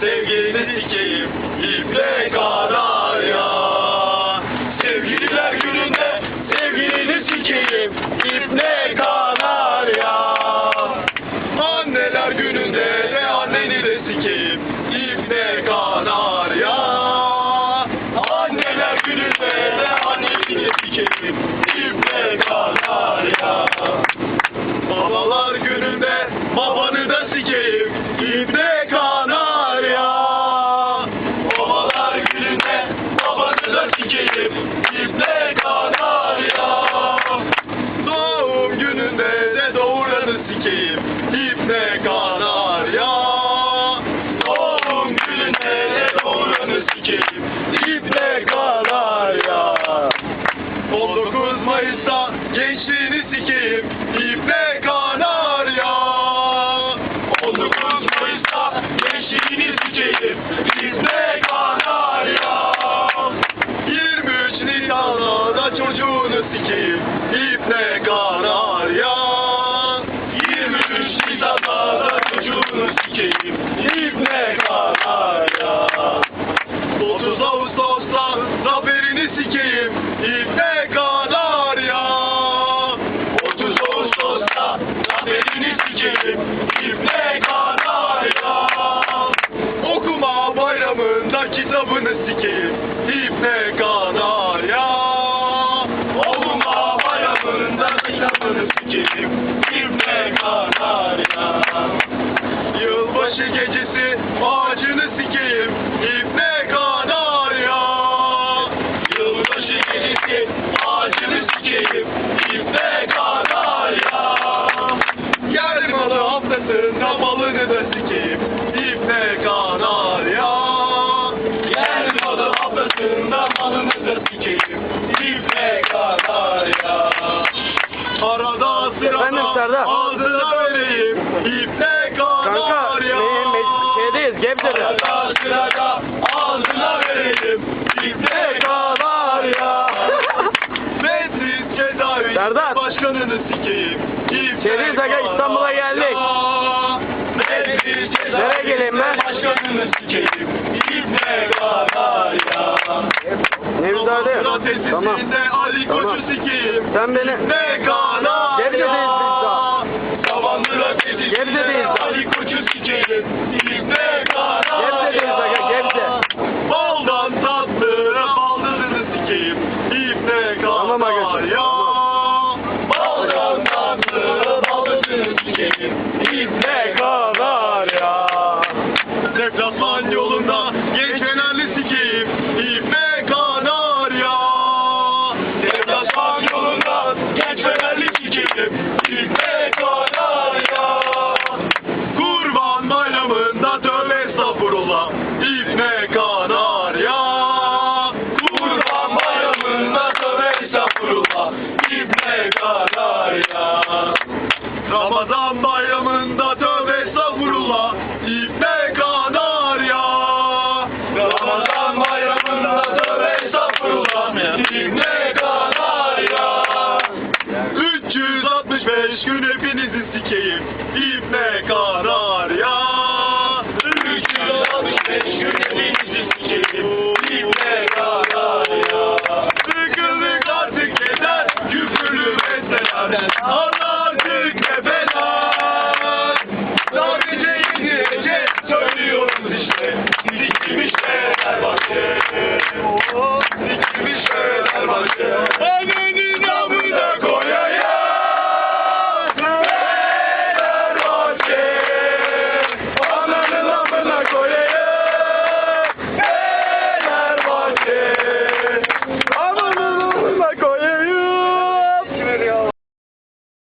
Sevgini dikeyim iple kadar ya. Sevgililer gününde sevgilini sikeyim iple kadar ya. Anneler gününde de anneni de sikeyim iple kadar ya. Anneler gününde de anneni de sikeyim iple kadar ya. Babalar gününde babanı da sikeyim çocuğunu sikeyim. İple karar yan. 23 Nisan'da da çocuğunu sikeyim. İple karar yan. 30 Ağustos'ta zaferini sikeyim. İple karar yan. 30 Ağustos'ta zaferini sikeyim. İple karar yan. Okuma bayramında kitabını sikeyim. İple karar kitabını sikeyim İbne Kanarya Yılbaşı gecesi ağacını sikeyim. İbne Kanarya Yılbaşı gecesi ağacını sikeyim. İbne Kanarya Yerli malı haftasında malını da sikeyim. İbne Kanarya Yerli malı haftasında malını da sikeyim. İbne Kanarya Arada sırada Efendim Serdar? ağzına vereyim İbne Kanka me- me- şeydeyiz Gebze'de. Sırada ağzına verelim İbne Kanarya Medris Cezaevi Serdar. Başkanını sikeyim Şeydeyiz aga, İstanbul'a geldik. Medris Cezaevi Nereye geleyim ben? Başkanını sikeyim İbne Kanarya Nevzade. Tamam. Ali Tamam. Koç'u sikeyim Sen beni Kanarya Gebze'deyiz biz daha. Daha. Ali Koç'u sikeyim İbne İzne Kanarya Buradan bayramında tövbe estağfurullah. İzne Kanarya Ramazan bayramında tövbe estağfurullah. İzne Kanarya Ramazan bayramında tövbe estağfurullah. İzne Kanarya 365 gün hepinizi sikeyim. İzne Kanarya